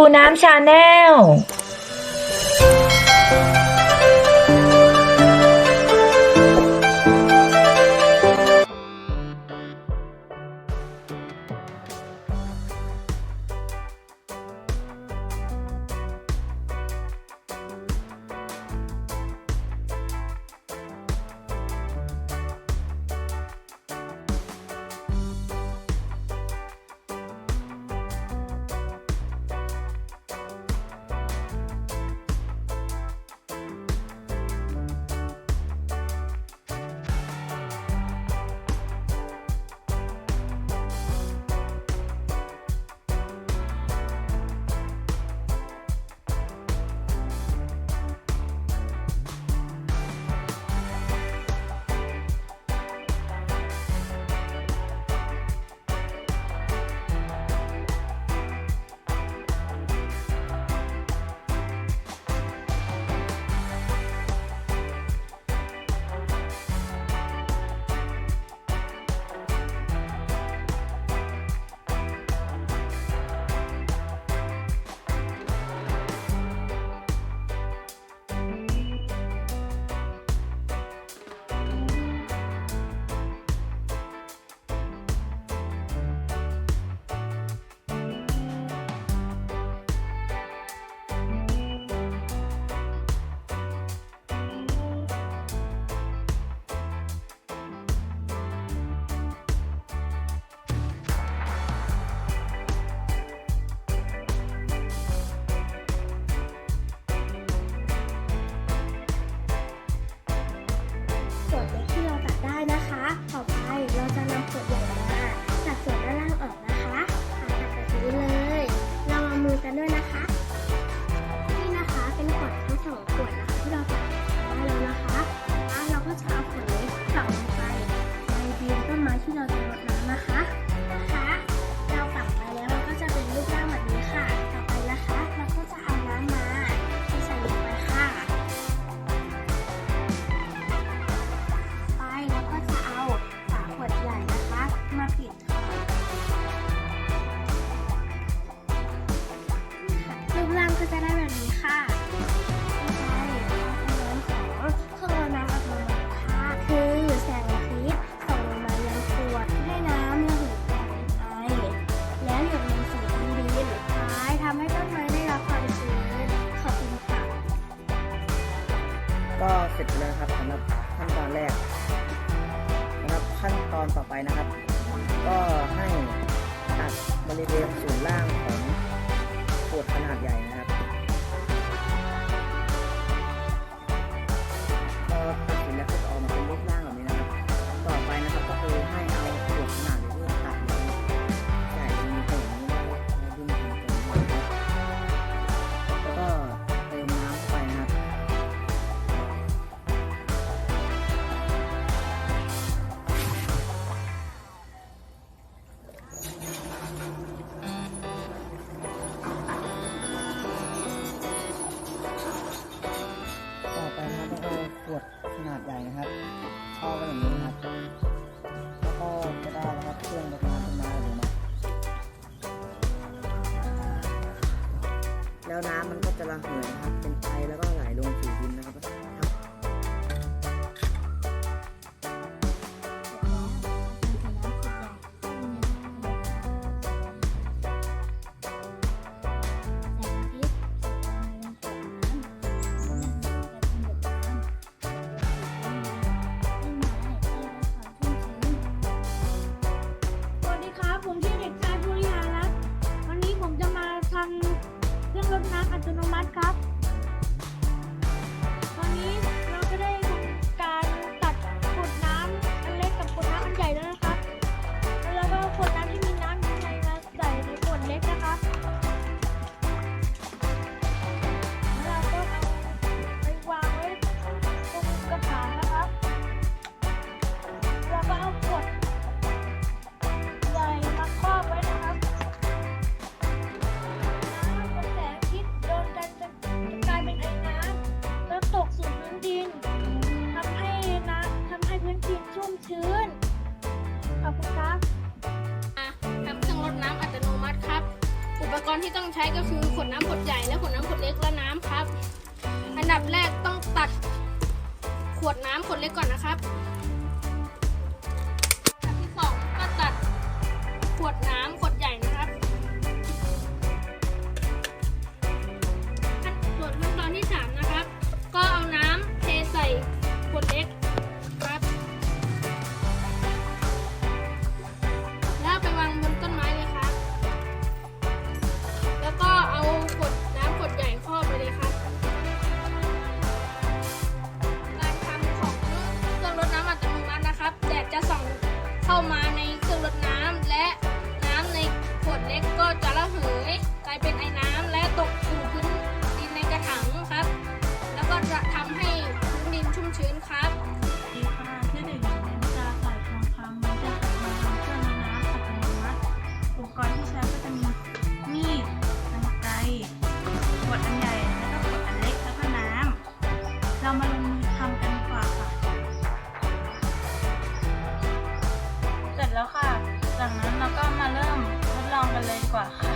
ครูน้ำชาแนล ก็เสร็จแล้วครับสำหรับขั้นตอนแรกสำหรับขั้นตอนต่อไปนะครับ ก็ให้ตัดบริเวณส่วนล่างของปวดขนาดใหญ่นะครับ รัก ช้ก็คือขวดน้ำขวดใหญ่และขวดน้ำขวดเล็กและน้ำครับ อันดับแรกต้องตัดขวดน้ำขวดเล็กก่อนนะครับ 挂。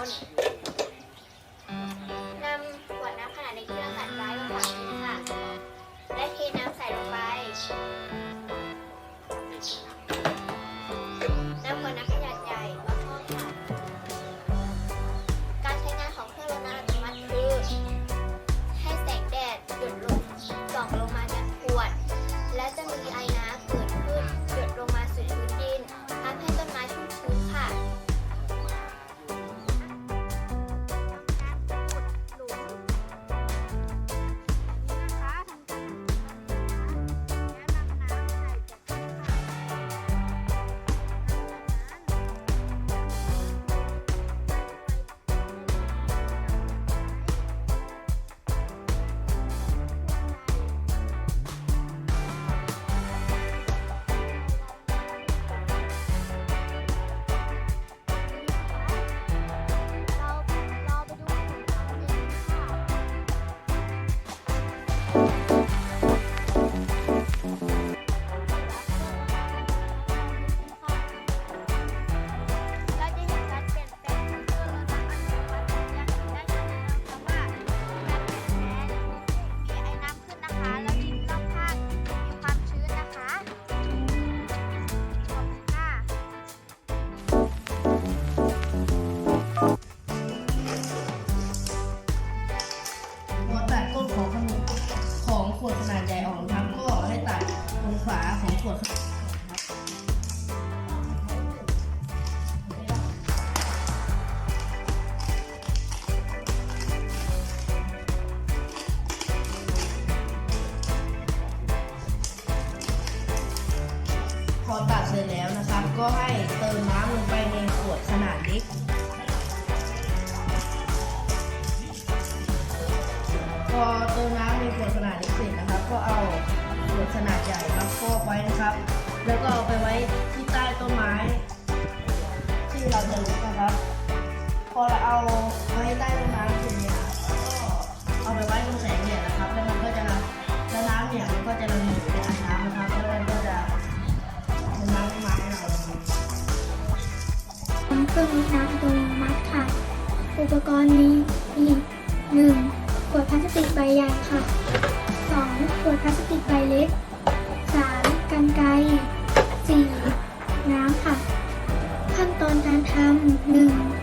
morning. พอเติมน้ำมีขวดขนาดเล็กเสร็จนะครับ ก็เอาขวดขนาดใหญ่มาครอบไว้นะครับ แล้วก็เอาไปไว้ที่ใต้ต้นไม้ ที่เราเดินกนะครับ พอเราเอาไว้ใต้ต้นไม้เสร็จเนี่ยก็เอาไปไว้ตรงแสงเนี่ยนะครับ แล้วมันก็จะแล้วน้ำเนี่ยมันก็จะระเหยไนอ่าน้ำนะครับแล้วมันก็จะเป็นน้ำไม้เราเครื่งน้ำตรงมัดค่ะ อุปกรณ์นี้มีหนึ่ง ขวดพลาสติกใบใหญ่ค่ะ 2. ขวดพลาสติกใบเล็ก 3. กันไกร 4. น้ำค่ะ ขั้นตอนการทำ 1.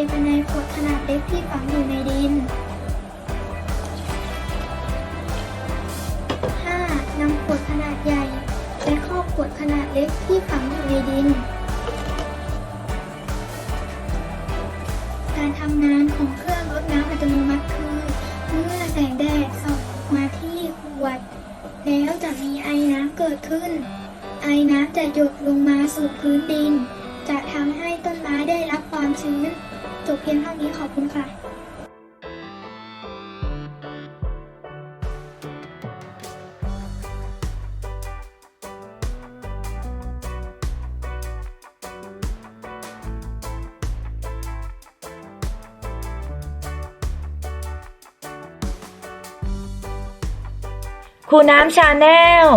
นาดเล็กที่ฝังอยู่ในดิน 5. นำขวดขนาดใหญ่ไปครอบขวดขนาดเล็กที่ฝังอยู่ในดิน การทำงานของเครื่องรดน้ำอัตโนมัติคือ เมื่อแสงแดดส่องมาที่ขวด แล้วจะมีไอน้ำเกิดขึ้น ไอน้ำจะหยดลงมาสู่พื้นดินามชื้นจบเพียงเท่านี้ขอบคุณค่ะครูน้ำชาแนล